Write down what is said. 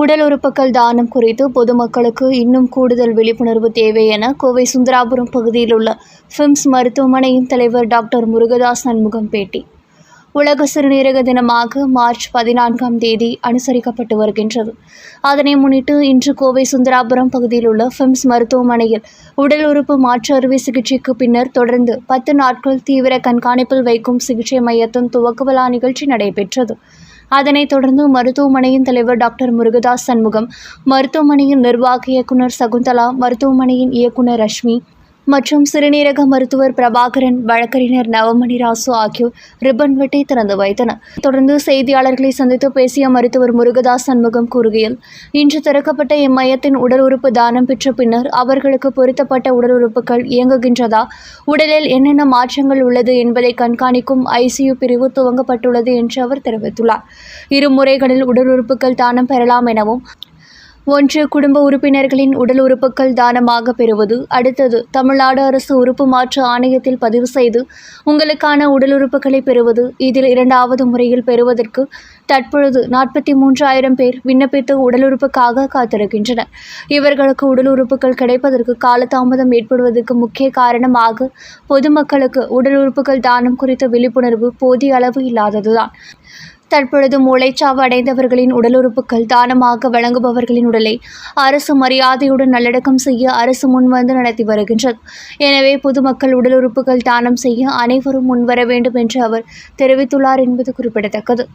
உடல் உறுப்புகள் தானம் குறித்து பொதுமக்களுக்கு இன்னும் கூடுதல் விழிப்புணர்வு தேவை என கோவை சுந்தராபுரம் பகுதியில் உள்ள ஃபிம்ஸ் மருத்துவமனையின் தலைவர் டாக்டர் முருகதாஸ் சண்முகம் பேட்டி. உலக சிறுநீரக தினமாக மார்ச் பதினான்காம் தேதி அனுசரிக்கப்பட்டு வருகின்றது. அதனை முன்னிட்டு இன்று கோவை சுந்தராபுரம் பகுதியில் உள்ள ஃபிம்ஸ் மருத்துவமனையில் உடல் உறுப்பு மாற்று அறுவை சிகிச்சைக்கு பின்னர் தொடர்ந்து பத்து நாட்கள் தீவிர கண்காணிப்பில் வைக்கும் சிகிச்சை மையத்தின் துவக்க விழா நிகழ்ச்சி நடைபெற்றது. அதனைத் தொடர்ந்து மருத்துவமனையின் தலைவர் டாக்டர் முருகதாஸ் சண்முகம் மருத்துவமனையின் நிர்வாக இயக்குனர் சகுந்தலா மருத்துவமனையின் இயக்குனர் ரஷ்மி மற்றும் சிறுநீரக மருத்துவர் பிரபாகரன் வழக்கறிஞர் நவமணி ராசு ஆகியோர் ரிப்பன் வெட்டை திறந்து வைத்தனர். தொடர்ந்து செய்தியாளர்களை சந்தித்து பேசிய மருத்துவர் முருகதாஸ் சண்முகம் கூறுகையில் இன்று திறக்கப்பட்ட இம்மையத்தின் உடல் உறுப்பு தானம் பெற்ற பின்னர் அவர்களுக்கு பொருத்தப்பட்ட உடல் உறுப்புகள் இயங்குகின்றதா? உடலில் என்னென்ன மாற்றங்கள் உள்ளது என்பதை கண்காணிக்கும் ஐசியு பிரிவு துவங்கப்பட்டுள்ளது என்று அவர் தெரிவித்துள்ளார். இரு முறைகளில் உடல் உறுப்புகள் தானம் பெறலாம் எனவும் ஒன்று குடும்ப உறுப்பினர்களின் உடல் உறுப்புகள் தானமாக பெறுவது அடுத்தது தமிழ்நாடு அரசு உறுப்பு மாற்று ஆணையத்தில் பதிவு செய்து உங்களுக்கான உடல் உறுப்புகளை பெறுவது இதில் இரண்டாவது முறையில் பெறுவதற்கு தற்பொழுது நாற்பத்தி மூன்றாயிரம் பேர் விண்ணப்பித்து உடல் உறுப்புக்காக காத்திருக்கின்றனர். இவர்களுக்கு உடல் உறுப்புகள் கிடைப்பதற்கு காலதாமதம் ஏற்படுவதற்கு முக்கிய காரணமாக பொதுமக்களுக்கு உடல் உறுப்புகள் தானம் குறித்த விழிப்புணர்வு போதிய அளவு இல்லாததுதான். தற்பொழுது மூளைச்சாவு அடைந்தவர்களின் உடல் உறுப்புகள் தானமாக வழங்குபவர்களின் உடலை அரசு மரியாதையுடன் நல்லடக்கம் செய்ய அரசு முன்வந்து நடத்தி வருகின்றது. எனவே பொதுமக்கள் உடல் உறுப்புகள் தானம் செய்ய அனைவரும் முன்வர வேண்டும் என்று அவர் தெரிவித்துள்ளார் என்பது குறிப்பிடத்தக்கது.